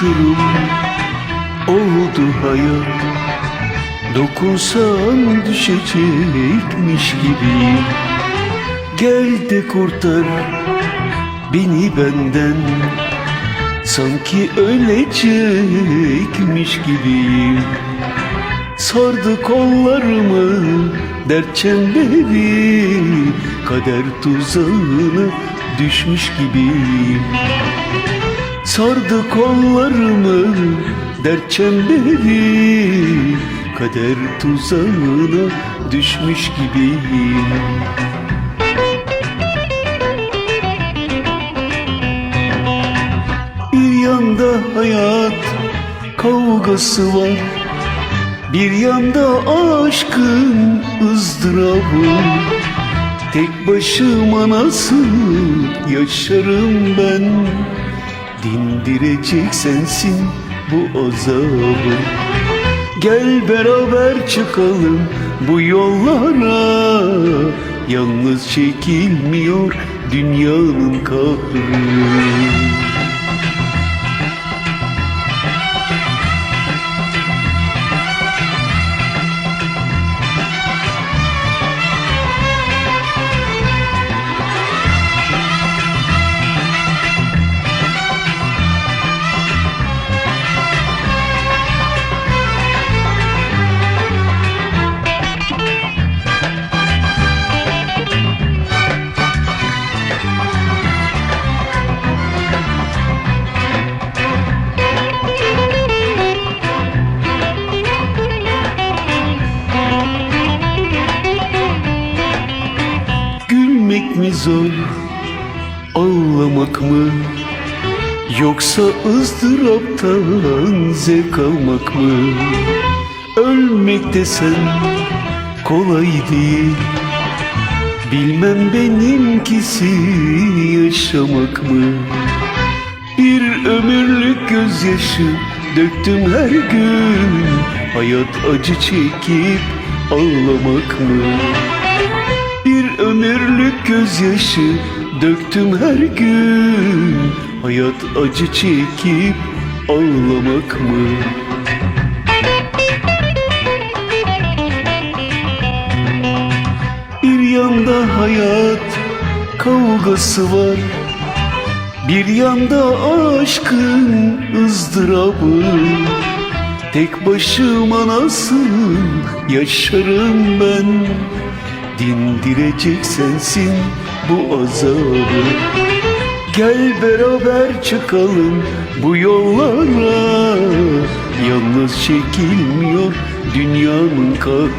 uçurum oldu hayat. Dokunsam düşecekmiş gibi. Gel de kurtar beni benden. Sanki ölecekmiş gibiyim Sardı kollarımı dert çemberi. Kader tuzağına düşmüş gibiyim Sardı kollarımı dert çemberi Kader tuzağına düşmüş gibiyim. Bir yanda hayat kavgası var Bir yanda aşkın ızdırabı. Tek başıma nasıl yaşarım ben Dindirecek sensin bu azabı. Gel beraber çıkalım bu yollara. Yalnız çekilmiyor dünyanın kahrı mi zor, ağlamak mı? Yoksa ızdıraptan zevk almak mı? Ölmek desen kolay değil Bilmem benimkisi yaşamak mı? Bir ömürlük gözyaşı döktüm her gün Hayat acı çekip ağlamak mı? Ömürlük gözyaşı döktüm her gün. Hayat acı çekip ağlamak mı? Bir yanda hayat kavgası var. Bir yanda aşkın ızdırabı. Tek başıma nasıl yaşarım ben Dindirecek sensin bu azabı. Gel beraber çıkalım bu yollara. Yalnız çekilmiyor dünyanın kahrı